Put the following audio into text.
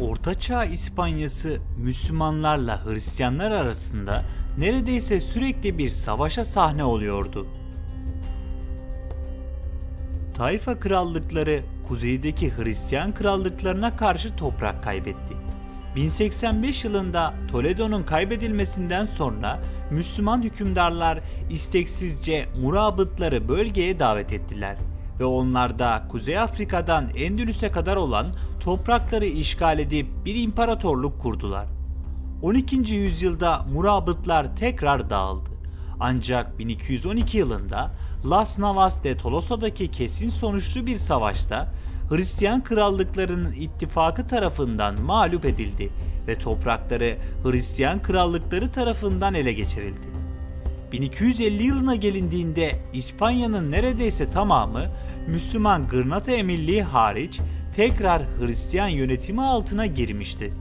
Ortaçağ İspanyası Müslümanlarla Hristiyanlar arasında neredeyse sürekli bir savaşa sahne oluyordu. Tayfa krallıkları kuzeydeki Hristiyan krallıklarına karşı toprak kaybetti. 1085 yılında Toledo'nun kaybedilmesinden sonra Müslüman hükümdarlar isteksizce murabıtları bölgeye davet ettiler ve onlar da Kuzey Afrika'dan Endülüs'e kadar olan toprakları işgal edip bir imparatorluk kurdular. 12. yüzyılda murabıtlar tekrar dağıldı. Ancak 1212 yılında Las Navas de Tolosa'daki kesin sonuçlu bir savaşta Hristiyan krallıklarının ittifakı tarafından mağlup edildi ve toprakları Hristiyan krallıkları tarafından ele geçirildi. 1250 yılına gelindiğinde İspanya'nın neredeyse tamamı Müslüman Gırnata Emirliği hariç tekrar Hristiyan yönetimi altına girmişti.